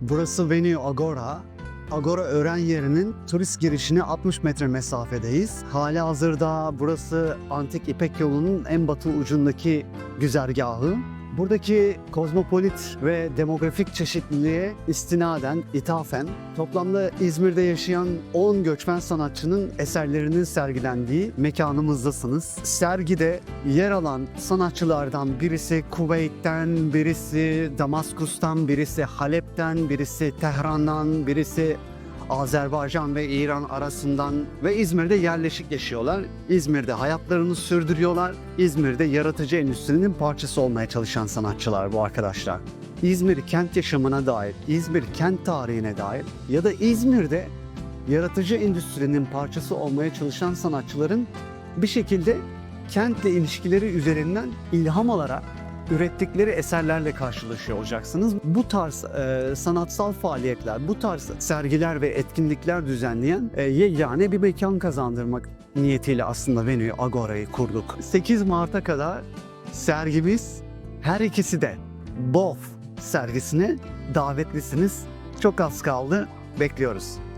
Burası Venue Agora. Agora öğren yerinin turist girişine 60 metre mesafedeyiz. Hali hazırda burası Antik İpek yolunun en batı ucundaki güzergahı. Buradaki kozmopolit ve demografik çeşitliliğe istinaden, ithafen toplamda İzmir'de yaşayan 10 göçmen sanatçının eserlerinin sergilendiği mekanımızdasınız. Sergide yer alan sanatçılardan birisi Kuveyt'ten, birisi Damaskus'tan, birisi Halep'ten, birisi Tehran'dan, birisi Azerbaycan ve İran arasından ve İzmir'de yerleşik yaşıyorlar. İzmir'de hayatlarını sürdürüyorlar. İzmir'de yaratıcı endüstrinin parçası olmaya çalışan sanatçılar bu arkadaşlar. İzmir kent yaşamına dair, İzmir kent tarihine dair ya da İzmir'de yaratıcı endüstrinin parçası olmaya çalışan sanatçıların bir şekilde kentle ilişkileri üzerinden ilham alarak ürettikleri eserlerle karşılaşıyor olacaksınız. Bu tarz e, sanatsal faaliyetler, bu tarz sergiler ve etkinlikler düzenleyen e, yegane bir mekan kazandırmak niyetiyle aslında Venue Agora'yı kurduk. 8 Mart'a kadar sergimiz her ikisi de BOF sergisine davetlisiniz. Çok az kaldı. Bekliyoruz.